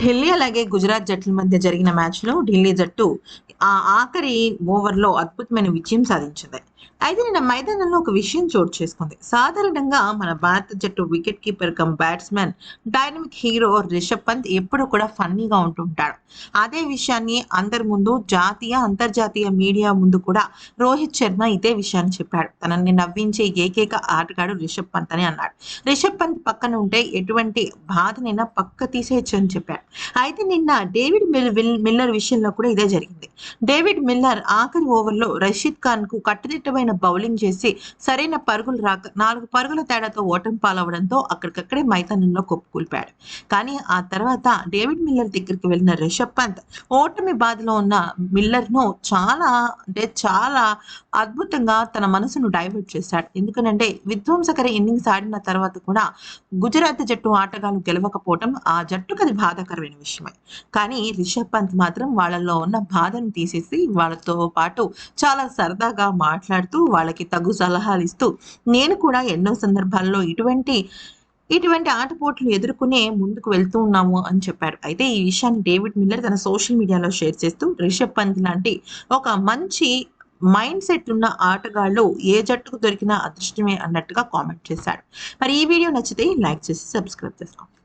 ఢిల్లీ అలాగే గుజరాత్ జట్ల మధ్య జరిగిన మ్యాచ్లో ఢిల్లీ జట్టు ఆ ఆఖరి ఓవర్లో అద్భుతమైన విజయం సాధించింది. అయితే నిన్న మైదానంలో ఒక విషయం చోటు చేసుకుంది. సాధారణంగా మన భారత జట్టు wicket keeper cum batsmen dynamic hero Rishabh Pant ఎప్పుడు కూడా ఫన్నీగా ఉంటుంటాడు. అదే విషయాన్ని అందరి ముందు జాతీయ అంతర్జాతీయ మీడియా ముందు కూడా రోహిత్ శర్మ ఇదే విషయాన్ని చెప్పాడు. తనని నవ్వించే ఏకైక ఆటగాడు రిషబ్ పంత్ అని అన్నాడు. రిషబ్ పంత్ పక్కన ఉంటే ఎటువంటి బాధనైనా పక్క తీసేయచ్చు అని చెప్పాడు. అయితే నిన్న డేవిడ్ మిల్ మిల్లర్ విషయంలో కూడా ఇదే జరిగింది. డేవిడ్ మిల్లర్ ఆఖరి ఓవర్లో రషీద్ ఖాన్కు కట్టుదిట్టమైన బౌలింగ్ చేసి సరైన పరుగులు రాక నాలుగు పరుగుల తేడాతో ఓటమి పాలవడంతో అక్కడికక్కడే మైదానంలో కొప్పుకూల్పాడు కానీ ఆ తర్వాత డేవిడ్ మిల్లర్ దగ్గరికి వెళ్ళిన రిషబ్ పంత్ ఓటమి బాధలో ఉన్న మిల్లర్ను చాలా అంటే చాలా అద్భుతంగా తన మనసును డైవర్ట్ చేశాడు. ఎందుకనంటే విధ్వంసకర ఇన్నింగ్స్ ఆడిన తర్వాత కూడా గుజరాత్ జట్టు ఆటగాళ్ళు గెలవకపోవటం ఆ జట్టుకు అది బాధాకరమైన విషయమే. కానీ రిషబ్ పంత్ మాత్రం వాళ్ళల్లో ఉన్న బాధను తీసేసి వాళ్ళతో పాటు చాలా సరదాగా మాట్లాడుతూ వాళ్ళకి తగు సలహాలు ఇస్తూ నేను కూడా ఎన్నో సందర్భాల్లో ఇటువంటి ఇటువంటి ఆటపోట్లు ఎదుర్కొనే ముందుకు వెళ్తూ ఉన్నాము అని చెప్పారు. అయితే ఈ విషయాన్ని డేవిడ్ మిల్లర్ తన సోషల్ మీడియాలో షేర్ చేస్తూ రిషబ్ పంత్ లాంటి ఒక మంచి మైండ్ సెట్ ఉన్న ఆటగాళ్ళు ఏ జట్టుకు దొరికినా అదృష్టమే అన్నట్టుగా కామెంట్ చేశాడు. మరి ఈ వీడియో నచ్చితే లైక్ చేసి సబ్స్క్రైబ్ చేసుకోండి.